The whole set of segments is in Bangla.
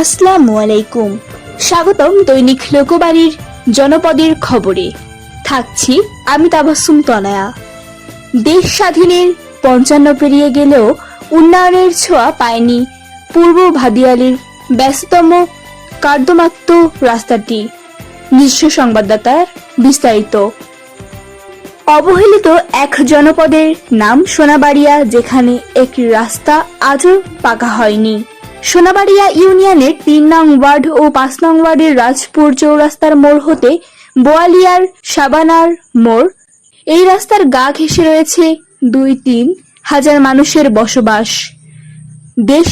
আসসালামু আলাইকুম। স্বাগতম দৈনিক লোকবাড়ির জনপদের খবরে। থাকছি আমি তাবাসুম তনয়া। দেশ স্বাধীনের পঞ্চান্ন পেরিয়ে গেলেও উন্নয়নের ছোঁয়া পায়নি পূর্ব ভাদিয়ালির ব্যস্ততম কার্দমাক্ত রাস্তাটি নিজস্ব সংবাদদাতার বিস্তারিত। অবহেলিত এক জনপদের নাম সোনাবাড়িয়া, যেখানে একটি রাস্তা আজও পাকা হয়নি। সোনাবাড়িয়া ইউনিয়নের তিন নং ওয়ার্ড ও পাঁচ নং ওয়ার্ডের রাজপুর চৌরাস্তার মোড় হতে বোয়ালিয়ার সাবানার মোড়। এই রাস্তার গা ঘেঁষে রয়েছে দুই তিন হাজার মানুষের বসবাস। দেশ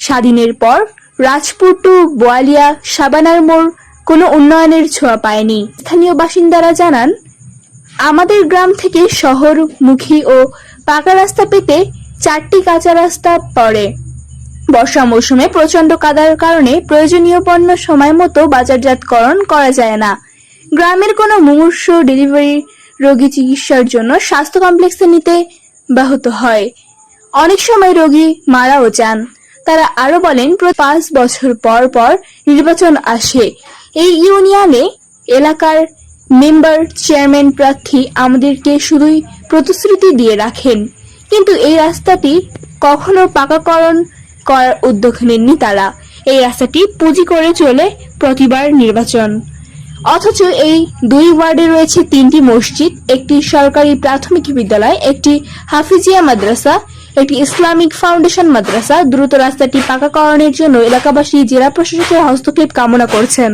স্বাধীনের পর রাজপুর টু বোয়ালিয়া সাবানার মোড় কোনো উন্নয়নের ছোঁয়া পায়নি। স্থানীয় বাসিন্দারা জানান, আমাদের গ্রাম থেকে শহরমুখী ও পাকা রাস্তা পেতে চারটি কাঁচা রাস্তা পড়ে। বর্ষা মৌসুমে প্রচণ্ড কাদার কারণে প্রয়োজনীয় পণ্য সময় মতো বাজারজাতকরণ করা যায় না। গ্রামের কোনো মুমূর্ষ ডেলিভারি রোগী চিকিৎসার জন্য স্বাস্থ্য কমপ্লেক্সে নিতে ব্যাহত হয়। অনেক সময় রোগী মারাও যান। তারা আরও বলেন পাঁচ বছর পর পর নির্বাচন আসে। এই ইউনিয়নে এলাকার মেম্বার, চেয়ারম্যান, প্রার্থী আমাদেরকে শুধুই প্রতিশ্রুতি দিয়ে রাখেন। কিন্তু এই রাস্তাটি কখনো পাকাকরণ করার উদ্যোগ নেননি তারা। এই রাস্তাটি পুঁজি করে চলে প্রতিবার নির্বাচন। অথচ এই দুই ওয়ার্ডে রয়েছে তিনটি মসজিদ, একটি সরকারি প্রাথমিক বিদ্যালয়, একটি হাফিজিয়া মাদ্রাসা, একটি ইসলামিক ফাউন্ডেশন মাদ্রাসা। দ্রুত রাস্তাটি পাকাকরণের জন্য এলাকাবাসী জেলা প্রশাসকের হস্তক্ষেপ কামনা করছেন।